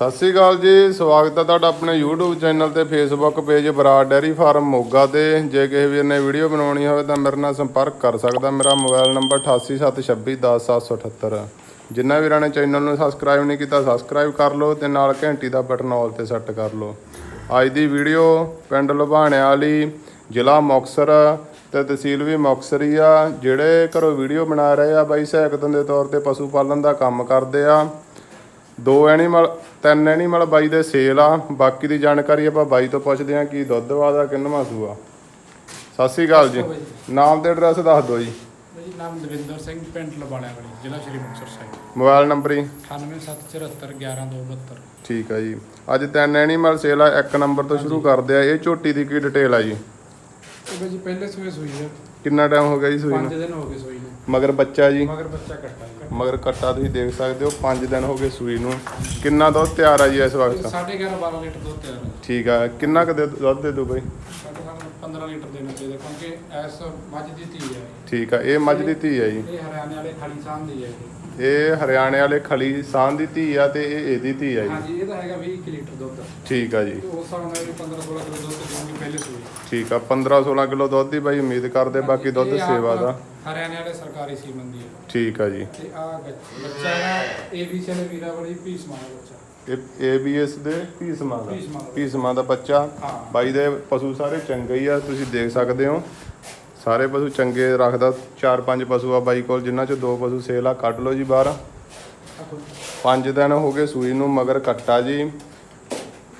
ਸਤਿ ਸ੍ਰੀ ਅਕਾਲ ਜੀ, ਸਵਾਗਤ ਹੈ ਤੁਹਾਡਾ ਆਪਣੇ YouTube ਚੈਨਲ ਤੇ Facebook page Brar dairy farm Moga ਤੇ। ਜੇ ਕਿਸੇ ਵੀਰ ਨੇ ਵੀਡੀਓ ਬਣਾਉਣੀ ਹੋਵੇ ਤਾਂ ਮੇਰੇ ਨਾਲ ਸੰਪਰਕ ਕਰ ਸਕਦਾ ਮੇਰਾ ਮੋਬਾਈਲ ਨੰਬਰ 8876210778 ਜਿਨ੍ਹਾਂ ਵੀਰਾਂ ਨੇ ਚੈਨਲ ਨੂੰ ਸਬਸਕ੍ਰਾਈਬ ਨਹੀਂ ਕੀਤਾ ਸਬਸਕ੍ਰਾਈਬ ਕਰ ਲਓ ਤੇ ਨਾਲ ਘੰਟੀ ਦਾ ਬਟਨ ਆਲ ਤੇ ਸੈੱਟ ਕਰ ਲਓ। ਅੱਜ ਦੀ ਵੀਡੀਓ ਪਿੰਡ ਲੁਬਾਣਿਆਂ ਵਾਲੀ, ਜ਼ਿਲ੍ਹਾ ਮੁਕਤਸਰ ਤੇ ਤਹਿਸੀਲ ਵੀ ਮੁਕਤਸਰ ਹੀ ਆ, ਜਿਹੜੇ ਘਰੋਂ ਵੀਡੀਓ ਬਣਾ ਰਹੇ ਆ, ਬਾਈ ਸਹਾਇਕ ਦੇ ਤੌਰ ਤੇ ਪਸ਼ੂ ਪਾਲਣ ਦਾ ਕੰਮ ਕਰਦੇ ਆ। ਦੋ ਐਨੀਮਲ ਤਿੰਨ ਐਨੀਮਲ ਬਾਈ ਦੇ ਸੇਲ ਆ। ਬਾਕੀ ਦੀ ਜਾਣਕਾਰੀ ਆਪਾਂ ਬਾਈ ਤੋਂ ਪੁੱਛਦੇ ਆ ਕੀ ਦੁੱਧ ਵਾਦਾ ਕਿੰਨਵਾਂ ਸੂਆ ਸਤਿ ਸ੍ਰੀ ਅਕਾਲ ਜੀ। ਨਾਮ ਤੇ ਐਡਰੈਸ ਦੱਸ ਦਿਓ ਜੀ। ਮੇਰੀ ਨਾਮ ਦਵਿੰਦਰ ਸਿੰਘ ਪਿੰਡ ਲਬਾਣਿਆਂ ਵਾਲੀ ਜ਼ਿਲ੍ਹਾ ਸ਼੍ਰੀ ਮੁਕਤਸਰ ਸਾਹਿਬ। ਮੋਬਾਈਲ ਨੰਬਰ ਜੀ। 9874711272 ਠੀਕ ਆ ਜੀ। ਅੱਜ ਤਿੰਨ ਐਨੀਮਲ ਸੇਲ ਆ ਇੱਕ ਨੰਬਰ ਤੋਂ ਸ਼ੁਰੂ ਕਰਦੇ ਆ। ਇਹ ਝੋਟੀ ਦੀ ਕੀ ਡਿਟੇਲ ਆ ਜੀ? ਇਹ ਜੀ ਪਹਿਲੇ ਸੂਏ ਸੂਈ ਹੈ ਕਿੰਨਾ ਟਾਈਮ ਹੋ ਗਿਆ ਜੀ ਸੂਈ 5 ਨੂੰ ਦਿਨ ਹੋ ਗਏ ਸੂਈ ਨੂੰ। ਮਗਰ ਬੱਚਾ ਜੀ। ਮਗਰ ਬੱਚਾ ਕੱਟਾ ਮਗਰ ਕੱਟਾ ਤੁਸੀਂ ਦੇਖ ਸਕਦੇ ਹੋ 5 ਦਿਨ ਹੋ ਗਏ ਸੂਈ ਨੂੰ। ਕਿੰਨਾ ਦੁੱਧ ਤਿਆਰ ਆ ਜੀ ਇਸ ਵਕਤ? 11.5 12 ਲੀਟਰ ਦੁੱਧ ਤਿਆਰ ਹੈ ਠੀਕ ਆ ਕਿੰਨਾ ਕੁ ਦੇ- ਦੁੱਧ ਦੇ ਦੋ ਬਾਈ? ਸਾਡੇ ਸਾਨੂੰ 15 ਲੀਟਰ ਦੇਣਾ ਚਾਹੀਦਾ ਕਿਉਂਕਿ ਐਸ ਮੱਝ ਦੀ ਧੀ ਹੈ ਠੀਕ ਆ ਇਹ ਮੱਝ ਦੀ ਧੀ ਆ ਜੀ। ਇਹ ਹਰਿਆਣੇ ਵਾਲੇ ਖਾਲੀ ਸਾਹ ਦੀ ਹੈ ਇਹ। ਇਹ ਹਰਿਆਣੇ ਵਾਲੇ ਖਲੀ ਸਾਨ ਦੀ ਧੀ ਆ ਤੇ ਇਹ ਇਹਦੀ ਧੀ ਆ ਜੀ। ਹਾਂਜੀ ਇਹਦਾ ਹੈਗਾ 20 ਕੁ ਲੀਟਰ ਦੁੱਧ। ਠੀਕ ਆ ਜੀ। ਤੇ ਉਸ ਹਿਸਾਬ ਨਾਲ ਵੀ 15 16 ਕਿਲੋ ਦੁੱਧ ਦੇਣਗੇ ਪਹਿਲੇ ਸੂਈ ਠੀਕ ਆ 15 16 ਕਿਲੋ ਦੁੱਧ ਦੀ ਬਾਈ ਉਮੀਦ ਕਰਦੇ ਬਾਕੀ ਦੁੱਧ ਇਹ ਸੇਵਾ ਦਾ। ਹਰਿਆਣੇ ਵਾਲੇ ਸਰਕਾਰੀ ਸੀਮਨ ਦੀ ਹੈ ਠੀਕ ਆ ਜੀ। ਤੇ ਆ ਬੱਚਾ ਹੈ ਏਬੀਸੀ ਵਾਲੇ ਵੀਰਾ ਵਾਲੀ ਪੀਸ ਮਾਰ ਬੱਚਾ। ਇਹ ਏਬੀਐਸ ਦੇ ਭੀਸਮਾਂ ਦਾ। ਭੀਸਮਾਂ ਦਾ। ਬੱਚਾ। ਬਾਈ ਦੇ ਪਸ਼ੂ ਸਾਰੇ ਚੰਗੇ ਹੀ ਆ ਤੁਸੀਂ ਦੇਖ ਸਕਦੇ ਹੋ। ਸਾਰੇ ਪਸ਼ੂ ਚੰਗੇ ਰੱਖਦਾ, ਚਾਰ ਪੰਜ ਪਸ਼ੂ ਆ ਬਾਈ ਕੋਲ, ਜਿਨ੍ਹਾਂ ਚ ਦੋ ਪਸ਼ੂ ਸੇਲ ਆ, ਕੱਢ ਲਓ ਜੀ ਬਾਹਰ। ਪੰਜ ਦਿਨ ਹੋ ਗਏ ਸੂਈ ਨੂੰ, ਮਗਰ ਕੱਟਾ ਜੀ।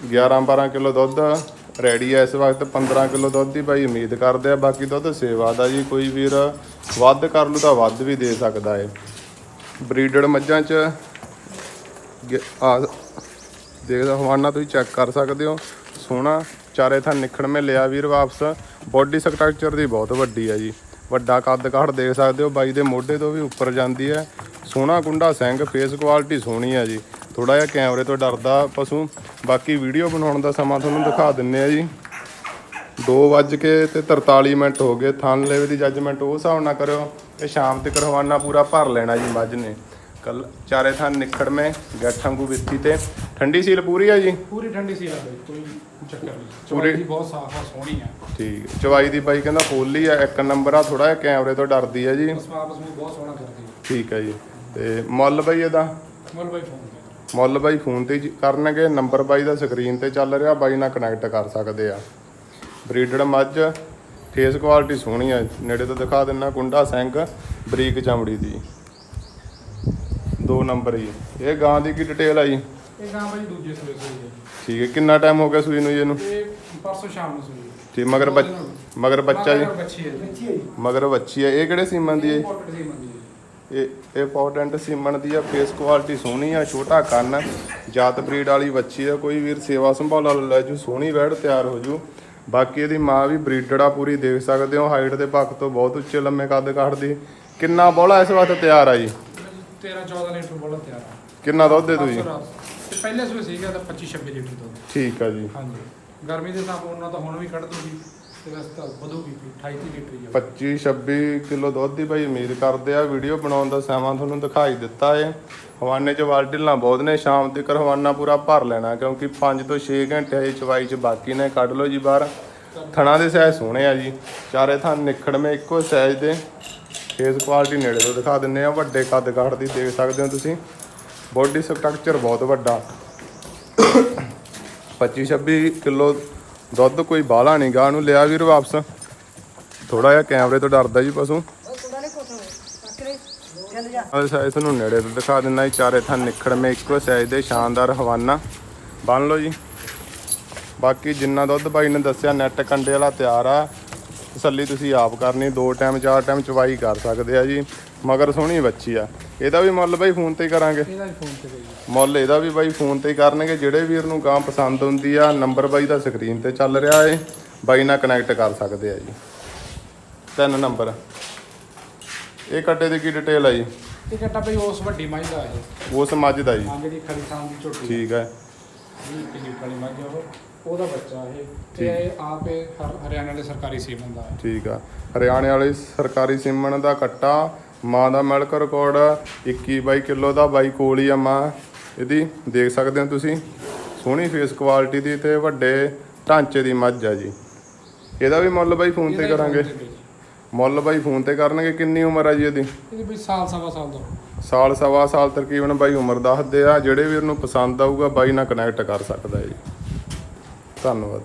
11 12 ਕਿਲੋ ਦੁੱਧ, ਰੈਡੀ ਆ ਇਸ ਵਕਤ 15 ਕਿਲੋ ਦੁੱਧ ਦੀ ਬਾਈ, ਉਮੀਦ ਕਰਦੇ ਆ ਬਾਕੀ ਦੁੱਧ ਸੇਵਾ ਦਾ ਜੀ, ਕੋਈ ਵੀਰ ਵੱਧ ਕਰ ਲੂ ਤਾਂ ਵੱਧ ਵੀ ਦੇ ਸਕਦਾ ਹੈ ਬਰੀਡਡ ਮੱਝਾਂ ਚ ਆ, ਦੇਖਦਾ ਹਵਾਨਾ, ਤੁਸੀਂ ਚੈੱਕ ਕਰ ਸਕਦੇ ਹੋ। ਸੋਹਣਾ ਚਾਰੇ ਥਾਂ ਨਿਖੜ ਮੇ ਲਿਆ ਵੀਰ ਵਾਪਸ। ਬੋਡੀ ਸਟਰਕਚਰ ਦੀ ਬਹੁਤ ਵੱਡੀ ਹੈ ਜੀ। ਵੱਡਾ ਕੱਦ ਕਾਠ ਦੇਖ ਸਕਦੇ ਹੋ, ਬਾਈ ਦੇ ਮੋਢੇ ਤੋਂ ਵੀ ਉੱਪਰ ਜਾਂਦੀ ਹੈ। ਸੋਹਣਾ ਗੁੰਡਾ ਸਿੰਘ ਫੇਸ ਕੁਆਲਿਟੀ ਸੋਹਣੀ ਹੈ ਜੀ। ਥੋੜਾ ਜਿਹਾ ਕੈਮਰੇ ਤੋਂ ਡਰਦਾ ਪਸ਼ੂ। ਬਾਕੀ ਵੀਡੀਓ ਬਣਾਉਣ ਦਾ ਸਮਾਂ ਤੁਹਾਨੂੰ ਦਿਖਾ ਦਿੰਨੇ ਆ ਜੀ। 2 ਵੱਜ ਕੇ ਤੇ 43 ਮਿੰਟ ਹੋ ਗਏ। ਥਣ ਲੈਵੇ ਦੀ ਜੱਜਮੈਂਟ ਉਹ ਹਿਸਾਬ ਨਾਲ ਕਰਿਓ। ਇਹ ਸ਼ਾਮ ਤੱਕ ਰਵਾਨਾ ਪੂਰਾ ਭਰ ਲੈਣਾ ਜੀ ਮੱਝ ਨੇ। ਕੱਲ ਚਾਰੇ ਥਾਂ ਨਿਖੜ ਮੇ ਗੱਠਾਂਗੂ ਵਿੱਥੀ ਤੇ। ਠੰਡੀ ਸੀਲ ਪੂਰੀ ਆ ਜੀ? ਪੂਰੀ ਠੰਡੀ ਸੀ ਆ ਬਈ ਕੋਈ ਚੱਕਰ ਨਹੀਂ। ਚੋਰੀ ਦੀ ਬਹੁਤ ਸਾਫ਼ ਆ ਸੋਹਣੀ ਆ। ਠੀਕ। ਚਵਾਈ ਦੀ ਬਾਈ ਕਹਿੰਦਾ ਫੁੱਲ ਆ ਇੱਕ ਨੰਬਰ ਆ ਥੋੜਾ ਜਿਹਾ ਕੈਮਰੇ ਤੋਂ ਡਰਦੀ ਆ ਜੀ। ਨੂੰ ਬਹੁਤ ਸੋਹਣਾ ਕਰਦੀ ਹੈ ਠੀਕ ਹੈ ਜੀ। ਤੇ ਮੁੱਲ ਬਾਈ ਇਹਦਾ? ਮੁੱਲ ਬਾਈ ਫੋਨ ਤੇ। ਮੁੱਲ ਬਾਈ ਫੋਨ ਤੇ ਹੀ ਕਰਨਗੇ ਨੰਬਰ ਬਾਈ ਦਾ ਸਕਰੀਨ ਤੇ ਚੱਲ ਰਿਹਾ ਬਾਈ ਨਾਲ ਕਨੈਕਟ ਕਰ ਸਕਦੇ ਆ। ਬਰੀਡਡ ਮੱਝ ਫੇਸ ਕੁਆਲਿਟੀ ਸੋਹਣੀ ਆ। ਨੇੜੇ ਤੋਂ ਦਿਖਾ ਦਿੰਨਾ ਕੁੰਡਾ ਸਿੰਘ ਬਰੀਕ ਚਮੜੀ ਦੀ। ਦੋ ਨੰਬਰ ਹੀ ਇਹ ਗਾਂ ਦੀ ਕੀ ਡਿਟੇਲ ਆ ਜੀ ਇਹ ਗਾਂ ਬਾਈ ਦੂਜੇ ਸੂਏ ਸੂਈ ਹੈ। ਠੀਕ ਹੈ ਕਿੰਨਾ ਟਾਈਮ ਹੋ ਗਿਆ ਸੂਈ ਨੂੰ ਜੀ ਇਹਨੂੰ? ਇਹ ਪਰਸੋਂ ਸ਼ਾਮ ਨੂੰ ਸੂਈ ਹੈ। ਠੀਕ ਮਗਰ ਬੱਚ ਮਗਰ ਬੱਚਾ ਜੀ? ਮਗਰ ਬੱਚੀ ਹੈ ਬੱਚੀ ਹੈ ਮਗਰ ਬੱਚੀ ਹੈ। ਇਹ ਕਿਹੜੇ ਸੀਮਨ ਦੀ ਹੈ ਇੰਪੋਰਟਡ ਸੀ ਮੰਦੀ ਹੈ। ਇਹ ਇੰਪੋਰਟੈਂਟ ਸੀਮਨ ਦੀ ਆ ਫੇਸ ਕੁਆਲਿਟੀ ਸੋਹਣੀ ਆ ਛੋਟਾ ਕੰਨ ਜਾਤ ਬਰੀਡ ਵਾਲੀ ਬੱਚੀ ਆ। ਕੋਈ ਵੀਰ ਸੇਵਾ ਸੰਭਾਲ ਵਾਲਾ ਲੈ ਜੂ ਸੋਹਣੀ ਵੈੜ ਤਿਆਰ ਹੋ ਜੂ। ਬਾਕੀ ਇਹਦੀ ਮਾਂ ਵੀ ਬਰੀਡਡ ਆ ਪੂਰੀ ਦੇਖ ਸਕਦੇ ਹੋ। ਹਾਈਟ ਦੇ ਪੱਖ ਤੋਂ ਬਹੁਤ ਉੱਚੇ ਲੰਮੇ ਕੱਦ ਕਾਠਦੀ ਕਿੰਨਾ ਬੋਲਾ ਇਸ ਵਕਤ ਤਿਆਰ ਆ ਜੀ? 13 14 ਲੀਟਰ ਬੋਲਾ ਤਿਆਰ ਆ। ਕਿੰਨਾ ਦੁੱਧ ਦੇ ਦੂ ਜੀ ਪਰਸੋਂ ਰਾਤ। ਤੇ ਪਹਿਲੇ ਸੂਏ ਸੀਗਾ ਤਾਂ 25 26 ਲੀਟਰ ਦੁੱਧ। ਠੀਕ ਆ ਜੀ। ਹਾਂਜੀ। ਗਰਮੀ ਦੇ ਹਿਸਾਬ ਨਾਲ ਤਾਂ ਹੁਣ ਵੀ ਕੱਢ ਦੂਗੀ ਤੇ ਵੈਸੇ ਤਾਂ ਵਧੂਗੀ ਵੀ 28 30 ਲੀਟਰ ਹੀ ਆ। 25 26 ਕਿਲੋ ਦੁੱਧ ਦੀ ਭਾਈ ਉਮੀਦ ਕਰਦੇ ਆ ਵੀਡੀਓ ਬਣਾਉਣ ਦਾ ਸਮਾਂ ਤੁਹਾਨੂੰ ਦਿਖਾਈ ਦਿੱਤਾ ਏ। ਹਵਾਨੇ ਚ ਵਾਲਟਿਲਾਂ ਬਹੁਤ ਨੇ ਸ਼ਾਮ ਤੱਕ ਹਵਾਨਾ ਪੂਰਾ ਭਰ ਲੈਣਾ ਕਿਉਂਕਿ 5 ਤੋਂ 6 ਘੰਟੇ ਹਜੇ ਚਵਾਈ ਚ ਬਾਕੀ ਨੇ ਕੱਢ ਲਓ ਜੀ ਬਾਹਰ। ਥਣਾ ਦੇ ਸਾਈਜ਼ ਸੋਹਣੇ ਆ ਜੀ। ਚਾਰੇ ਥਾਂ ਨਿਖੜਵੇਂ ਇੱਕੋ ਸਾਈਜ਼ ਦੇ। ਫੇਸ ਕੁਆਲਿਟੀ ਨੇੜੇ ਤੋਂ ਦਿਖਾ ਦਿੰਨੇ ਆ ਵੱਡੇ ਕੱਦ ਕਾਠ ਦੀ ਦੇਖ ਸਕਦੇ ਹੋ ਤੁਸੀਂ। ਬੋਡੀ ਸਟਰਕਚਰ ਬਹੁਤ ਵੱਡਾ। 25 26 ਕਿਲੋ ਦੁੱਧ ਕੋਈ ਬਾਹਲਾ ਨਹੀਂ ਗਾਂ। ਨੂੰ ਲਿਆ ਵੀਰ ਵਾਪਸ। ਥੋੜਾ ਜਿਹਾ ਕੈਮਰੇ ਤੋਂ ਡਰਦਾ ਜੀ ਪਸ਼ੂ। ਸਾਈਜ਼ ਤੁਹਾਨੂੰ ਨੇੜੇ ਤੋਂ ਦਿਖਾ ਦਿੰਦਾ ਜੀ। ਚਾਰੇ ਥਾਂ ਨਿਖੜਵੇਂ ਇੱਕੋ ਸਾਈਜ਼ ਦੇ। ਸ਼ਾਨਦਾਰ ਹਵਾਨਾ। ਬੰਨ ਲਓ ਜੀ। ਬਾਕੀ ਜਿੰਨਾ ਦੁੱਧ ਬਾਈ ਨੇ ਦੱਸਿਆ ਨੈਟ ਕੰਡੇ ਵਾਲਾ ਤਿਆਰ ਆ। ਤਸੱਲੀ ਤੁਸੀਂ ਆਪ ਕਰਨੀ ਦੋ ਟਾਈਮ ਚਾਰ ਟਾਈਮ ਚਵਾਈ ਕਰ ਸਕਦੇ ਆ ਜੀ। ਮਗਰ ਸੋਹਣੀ ਬੱਚੀ ਆ। ਇਹਦਾ ਵੀ ਮੁੱਲ ਬਾਈ ਫੋਨ ਤੇ ਹੀ ਕਰਾਂਗੇ। ਇਹਦਾ ਵੀ ਫੋਨ ਤੇ ਗਈ ਮੁੱਲ ਇਹਦਾ ਵੀ ਬਾਈ ਫੋਨ ਤੇ ਹੀ ਕਰਨਗੇ। ਜਿਹੜੇ ਵੀਰ ਨੂੰ ਗਾਂ ਪਸੰਦ ਹੁੰਦੀ ਆ ਨੰਬਰ ਬਾਈ ਦਾ ਸਕਰੀਨ ਤੇ ਚੱਲ ਰਿਹਾ ਏ। ਬਾਈ ਨਾਲ ਕਨੈਕਟ ਕਰ ਸਕਦੇ ਆ ਜੀ। ਤਿੰਨ ਨੰਬਰ। ਇਹ ਕੱਟੇ ਦੀ ਕੀ ਡਿਟੇਲ ਆ ਜੀ? ਇਹ ਕੱਟਾ ਬਈ ਉਸ ਵੱਡੀ ਮੱਝ ਦਾ ਇਹ। ਉਸ ਮੱਝ ਦਾ ਜੀ। ਹਾਂ ਜਿਹੜੀ ਖੜੀ ਥਾਂ ਦੀ ਝੋਟੀ। ਠੀਕ ਹੈ 20 ਕਿਲੋ ਵਾਲੀ ਮੱਝ ਉਹ? ਉਹਦਾ ਬੱਚਾ ਇਹ। ਤੇ ਇਹ ਆਪ ਇਹ ਹਰ- ਹਰਿਆਣਾ ਦੇ ਸਰਕਾਰੀ ਸੀਮਨ ਦਾ ਹੈ। ਠੀਕ ਆ। ਹਰਿਆਣੇ ਵਾਲੀ ਸਰਕਾਰੀ ਸਿਮਣ ਦਾ ਕੱਟਾ ਮਾਂ ਦਾ ਮਿਲਕ ਰਿਕਾਰਡ 21 ਬਾਈ ਕਿਲੋ ਦਾ ਬਾਈ ਕੋਲ ਹੀ ਆ ਮਾਂ। ਇਹਦੀ ਦੇਖ ਸਕਦੇ ਹੋ ਤੁਸੀਂ। ਸੋਹਣੀ ਫੇਸ ਕੁਆਲਿਟੀ ਦੀ ਤੇ ਵੱਡੇ ਢਾਂਚੇ ਦੀ ਮੱਝ ਆ ਜੀ। ਇਹਦਾ ਵੀ ਮੁੱਲ ਬਾਈ ਫੋਨ ਤੇ ਇਹਦਾ ਹੀ ਕਰਾਂਗੇ। ਫੋਨ ਤੇ ਜੀ। ਮੁੱਲ ਬਾਈ ਫੋਨ ਤੇ ਕਰਨਗੇ। ਕਿੰਨੀ ਉਮਰ ਆ ਜੀ ਇਹਦੀ? ਇਹਦੀ ਬਈ ਸਾਲ ਸਵਾ ਸਾਲ ਦਾ। ਸਾਲ ਸਵਾ ਸਾਲ ਤਕਰੀਬਨ ਬਾਈ ਉਮਰ ਦੱਸਦੇ ਆ। ਜਿਹੜੇ ਵੀਰ ਨੂੰ ਪਸੰਦ ਆਊਗਾ ਬਾਈ ਨਾਲ ਕਨੈਕਟ ਕਰ ਸਕਦਾ ਜੀ। ਧੰਨਵਾਦ।